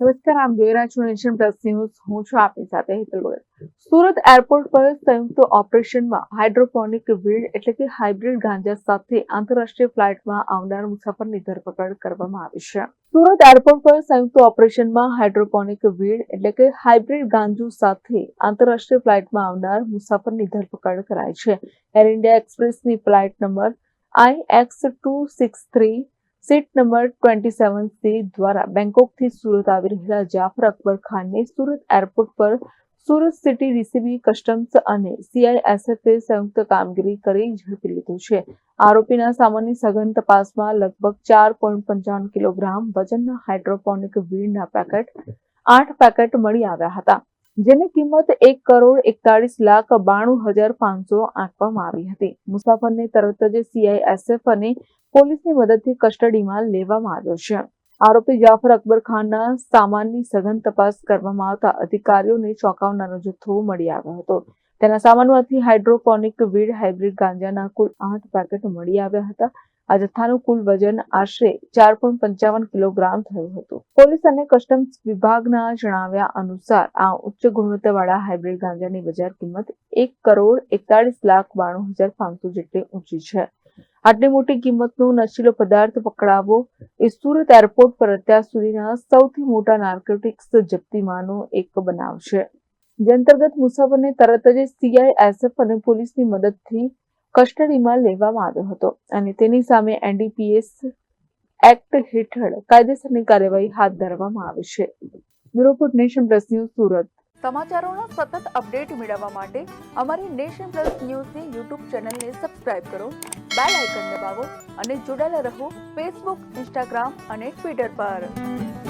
નમસ્કાર, આમ જોઈ રહ્યા છો નેશન પ્લસ ન્યૂઝ. હું છું આપની સાથે હેતલ ગોયલ. સુરત એરપોર્ટ પર સંયુક્ત ઓપરેશનમાં હાઇડ્રોપોનિક વીડ એટલે કે હાઇબ્રિડ ગાંજા સાથે આંતરરાષ્ટ્રીય ફ્લાઇટમાં આવનાર મુસાફરની ધરપકડ કરવામાં આવી છે. સુરત એરપોર્ટ પર સંયુક્ત ઓપરેશનમાં હાઇડ્રોપોનિક વીડ એટલે કે હાઇબ્રિડ ગાંજુ સાથે આંતરરાષ્ટ્રીય ફ્લાઇટમાં આવનાર મુસાફરની ધરપકડ કરાઈ છે. Air India એક્સપ્રેસની flight number I X two six three seat number twenty seven C દ્વારા બેંકોકથી સુરત આવી રહેલા જાફર અકબર ખાનને સુરત એરપોર્ટ પર સુરત સિટી ડીસીબી કસ્ટમ્સ અને સીઆઈએસએફે સંયુક્ત કામગીરી કરી ઝડપી લીધું છે. આરોપીના સામાનની સઘન તપાસમાં લગભગ ચાર પોઈન્ટ પંચાવન કિલોગ્રામ વજનના હાઇડ્રોપોનિક વીડના પેકેટ આઠ પેકેટ મળી આવ્યા હતા. જેની કિંમત એક કરોડ એકતાળીસ લાખ બાણું હજાર પાંચસો આંકવામાં આવી હતી. મુસાફરને તરત જ સીઆઈએસએફ અને પોલીસની મદદથી કસ્ટડીમાં લેવામાં આવ્યો છે. આરોપી જાફર અકબર ખાનના સામાનની સઘન તપાસ કરવામાં આવતા અધિકારીઓને ચોંકાવનારો જથ્થો મળી આવ્યો હતો. તેના સામાનમાંથી હાઇડ્રોપોનિક વીડ હાઇબ્રિડ ગાંજાના કુલ આઠ પેકેટ મળી આવ્યા હતા. આ જથ્થાનું કુલ વજન આશરે ચાર પોઈન્ટ પંચાવન કિલોગ્રામ થયું હતું. પોલીસ અને કસ્ટમ્સ વિભાગના જણાવ્યા અનુસાર, આ ઉચ્ચ ગુણવત્તાવાળા હાઇબ્રિડ ગાંજાની બજાર કિંમત એક કરોડ એકતાળીસ લાખ બાણું હજાર પાંચસો જેટલી ઊંચી છે. આટલી મોટી કિંમતનો નશીલો પદાર્થ પકડાવો એ સુરત એરપોર્ટ પર અત્યાર સુધીના સૌથી મોટા નાર્કોટિક્સ જપ્તીમાંનો એક બનાવ છે. જે અંતર્ગત મુસાફરને તરત જ સીઆઈએસએફ અને પોલીસની મદદથી કસ્ટડીમાં લેવામાં આવ્યો હતો અને તેની સામે એનડીપીએસ એક્ટ હેઠળ કાયદેસરની કાર્યવાહી હાથ ધરવામાં આવી છે. Bureau Nation Plus News Surat. સમાચારોના સતત અપડેટ મેળવવા માટે અમારી નેશન પ્લસ ન્યૂઝની યુટ્યુબ ચેનલને સબસ્ક્રાઇબ કરો, બેલ આઇકન દબાવો અને જોડાયેલા રહો ફેસબુક, ઇન્સ્ટાગ્રામ અને ટ્વિટર પર.